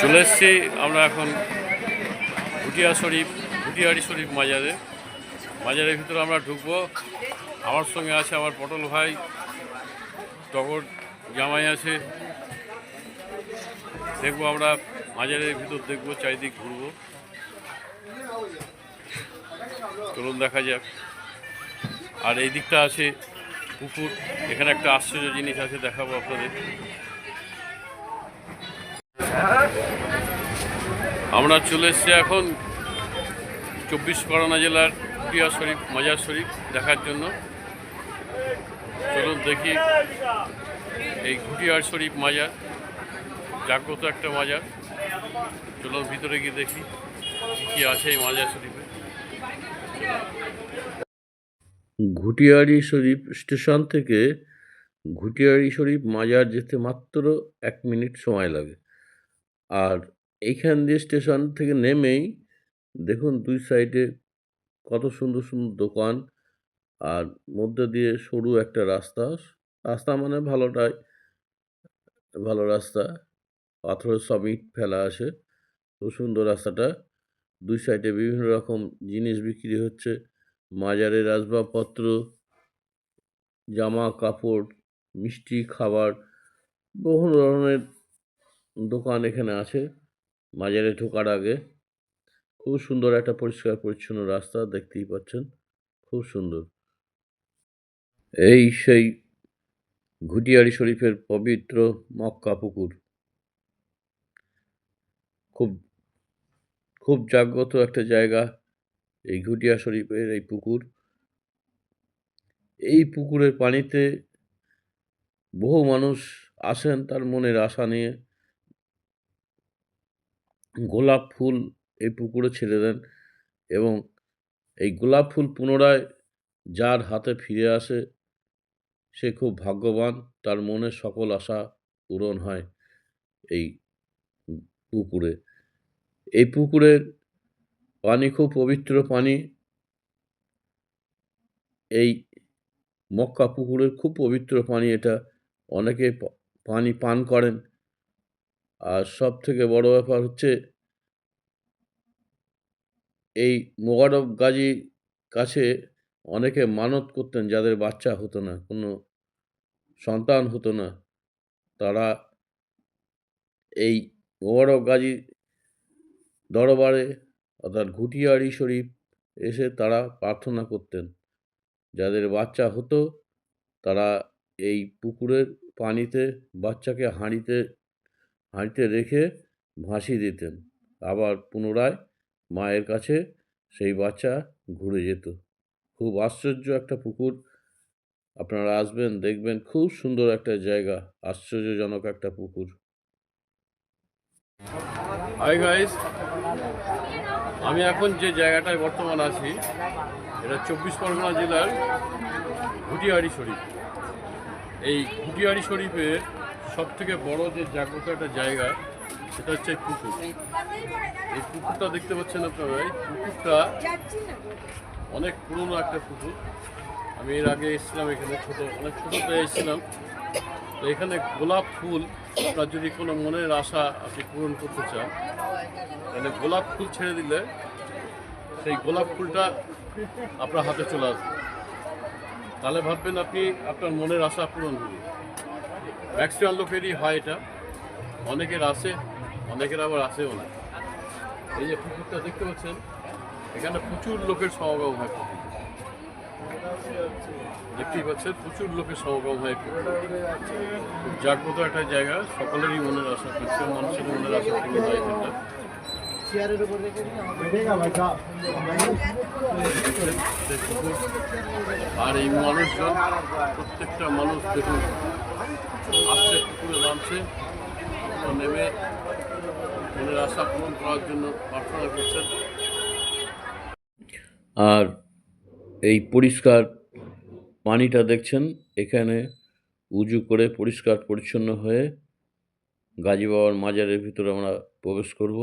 চলে এসছি আমরা এখন ভুটিয়া শরীফ, ভুটিয়ারি শরীফ মাজারে। মাজারের ভিতরে আমরা ঢুকবো। আমার সঙ্গে আছে আমার পটল ভাই টগর জামাই আছে। দেখব আমরা মাজারের ভিতর দেখব, চারিদিক ঘুরবো। চলুন দেখা যাক। আর এই দিকটা আছে পুকুর। এখানে একটা আশ্চর্য জিনিস আছে, দেখাবো আপনাদের। আমরা চলে এসেছি এখন চব্বিশ পরগনা জেলার কুটিয়া শরীফ, মাজার শরীফ দেখার জন্য। চলুন দেখি এই ঘুটিয়ার শরীফ মাজার জাগ্রত একটা মাজার চলুন ভিতরে গিয়ে দেখি কী আছে এই মাজার শরীফে। ঘুটিয়ারি শরীফ স্টেশন থেকে ঘুটিয়ারি শরীফ মাজার যেতে মাত্র এক মিনিট সময় লাগে। আর এইখান দিয়ে স্টেশন থেকে নেমেই দেখুন দুই সাইডে কত সুন্দর সুন্দর দোকান। আর মধ্যে দিয়ে সরু একটা রাস্তা। রাস্তা মানে ভালোটাই, ভালো রাস্তা। পাথরের সব ইট ফেলা আছে। খুব সুন্দর রাস্তাটা। দুই সাইডে বিভিন্ন রকম জিনিস বিক্রি হচ্ছে। মাজারের আসবাবপত্র জামা কাপড়, মিষ্টি খাবার, বহু ধরনের দোকান এখানে আছে। মাজারে ঢোকার আগে। খুব সুন্দর একটা পরিষ্কার পরিচ্ছন্ন রাস্তা দেখতেই পাচ্ছেন। খুব সুন্দর। এই সেই ঘুটিয়ারি শরীফের পবিত্র মক্কা পুকুর। খুব খুব জাগ্রত একটা জায়গা এই ঘুটিয়া শরীফের এই পুকুর। এই পুকুরের পানিতে বহু মানুষ আসেন তার মনের আশা নিয়ে। গোলাপ ফুল এই পুকুরে ছেড়ে দেন এবং এই গোলাপ ফুল পুনরায় যার হাতে ফিরে আসে, সে খুব ভাগ্যবান, তার মনের সকল আশা পূরণ হয় এই পুকুরে। এই পুকুরের পানি খুব পবিত্র পানি। এই মক্কা পুকুরের খুব পবিত্র পানি এটা। অনেকে পানি পান করেন। আর সব থেকে বড় ব্যাপার হচ্ছে এই মোবারক গাজীর কাছে অনেকে মানত করতেন যাদের বাচ্চা হতো না, কোনো সন্তান হতো না। তারা এই মোবারক গাজী দরবারে অর্থাৎ ঘুটিয়ারি শরীফ এসে তারা প্রার্থনা করতেন। যাদের বাচ্চা হতো, তারা এই পুকুরের পানিতে, বাচ্চাকে হাঁড়িতে হাঁড়িতে রেখে ভাসিয়ে দিতেন। আবার পুনরায় মায়ের কাছে সেই বাচ্চা ঘুরে যেত। খুব আশ্চর্য একটা পুকুর। আপনারা আসবেন, দেখবেন খুব সুন্দর একটা জায়গা, আশ্চর্যজনক একটা পুকুর। হাই গাইস আমি এখন যে জায়গাটায় বর্তমান আছি, এটা চব্বিশ পরগনা জেলার ঘুটিয়ারি শরীফ। এই ঘুটিয়ারি শরীফের সব থেকে বড় যে জাগ্রত একটা জায়গা, সেটা হচ্ছে পুকুর। এই পুকুরটা দেখতে পাচ্ছেন আপনারা, এই পুকুরটা অনেক পুরনো একটা পুকুর। আমি এর আগে এসেছিলাম এখানে, ছোট, অনেক ছোটোতে এসেছিলাম। তো এখানে গোলাপ ফুল, আপনার যদি কোনো মনের আশা আপনি পূরণ করতে চান, তাহলে গোলাপ ফুল ছেড়ে দিলে সেই গোলাপ ফুলটা আপনার হাতে চলে আসবে। তাহলে ভাববেন আপনি আপনার মনের আশা পূরণ হবে ম্যাক্সিমাম লোকেরই হয় এটা অনেকের আসে অনেকের আবার আসেও না এই যে পুকুরটা দেখতে পাচ্ছেন, এখানে প্রচুর লোকের সমাগম হয়। দেখতেই পাচ্ছেন, প্রচুর লোকের সমাগম হয়। খুব জাগ্রত একটা জায়গা, সকলেরই মনের আশা ম্যাক্সিমাম মানুষের মনের আশা হয় সেই পুকুর। আর এই মানুষজন প্রত্যেকটা মানুষ দেখুন আসছে পুকুরে নামছে নেমে মনের আশা পূরণ করার জন্য প্রার্থনা করছেন আর এই পরিষ্কার পানিটা দেখছেন এখানে উজু করে পরিষ্কার পরিচ্ছন্ন হয়ে গাজী বাবার মাজারের ভিতরে আমরা প্রবেশ করব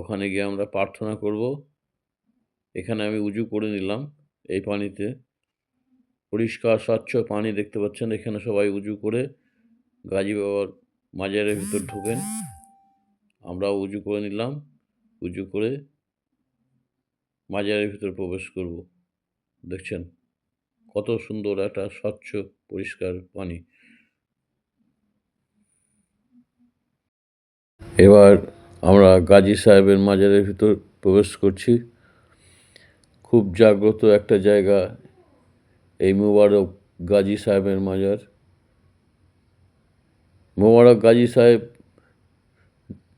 ওখানে গিয়ে আমরা প্রার্থনা করব। এখানে আমি উজু করে নিলাম এই পানিতে। পরিষ্কার, স্বচ্ছ পানি দেখতে পাচ্ছেন, এখানে সবাই উজু করে গাজী বাবার মাজারের ভিতর ঢোকেন। আমরা উজু করে নিলাম, উজু করে মাজারের ভিতর প্রবেশ করব। দেখছেন? কত সুন্দর একটা স্বচ্ছ, পরিষ্কার পানি। এবার আমরা গাজী সাহেবের মাজারের ভিতর প্রবেশ করছি। খুব জাগ্রত একটা জায়গা, এই মুবারক গাজী সাহেবের মাজার। মোবারক গাজী সাহেব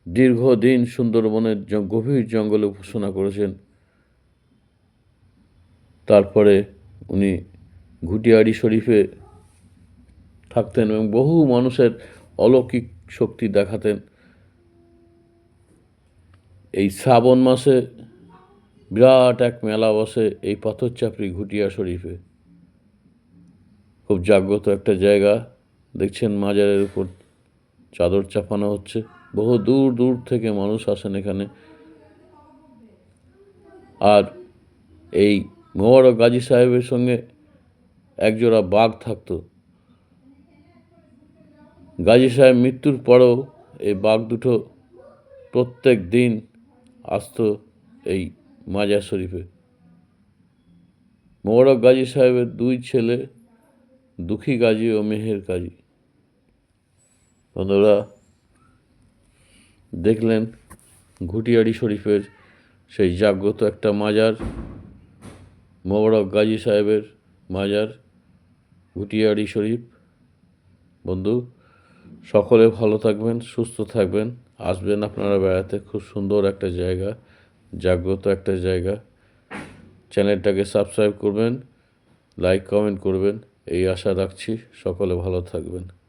দীর্ঘদিন সুন্দরবনের গভীর জঙ্গলে উপাসনা করেছেন। তারপরে উনি ঘুটিয়ারি শরীফে থাকতেন এবং বহু মানুষের অলৌকিক শক্তি দেখাতেন। এই শ্রাবণ মাসে বিরাট এক মেলা বসে এই পাথরচাপড়ি ঘুটিয়া শরীফে। খুব জাগ্রত একটা জায়গা, দেখছেন মাজারের উপর চাদর চাপানো হচ্ছে। বহু দূর দূর থেকে মানুষ আসেন এখানে। আর এই মোবারক গাজী সাহেবের সঙ্গে একজোড়া বাঘ থাকতো। গাজী সাহেব মৃত্যুর পরেও এই বাঘ দুটো প্রত্যেক দিন আসতো এই মাজার শরীফে। মোবারক গাজী সাহেবের দুই ছেলে, দুঃখী গাজী ও মেহের কাজী বন্ধুরা, দেখলেন ঘুটিয়ারি শরীফের সেই জাগ্রত একটা মাজার, মোবারক গাজী সাহেবের মাজার ঘুটিয়ারি শরীফ। বন্ধু, সকলে ভালো থাকবেন, সুস্থ থাকবেন। আসবেন আপনারা বেড়াতে। খুব সুন্দর একটা জায়গা, জাগ্রত একটা জায়গা। চ্যানেলটাকে সাবস্ক্রাইব করবেন, লাইক, কমেন্ট করবেন। এই আশা রাখছি সকলে ভালো থাকবেন।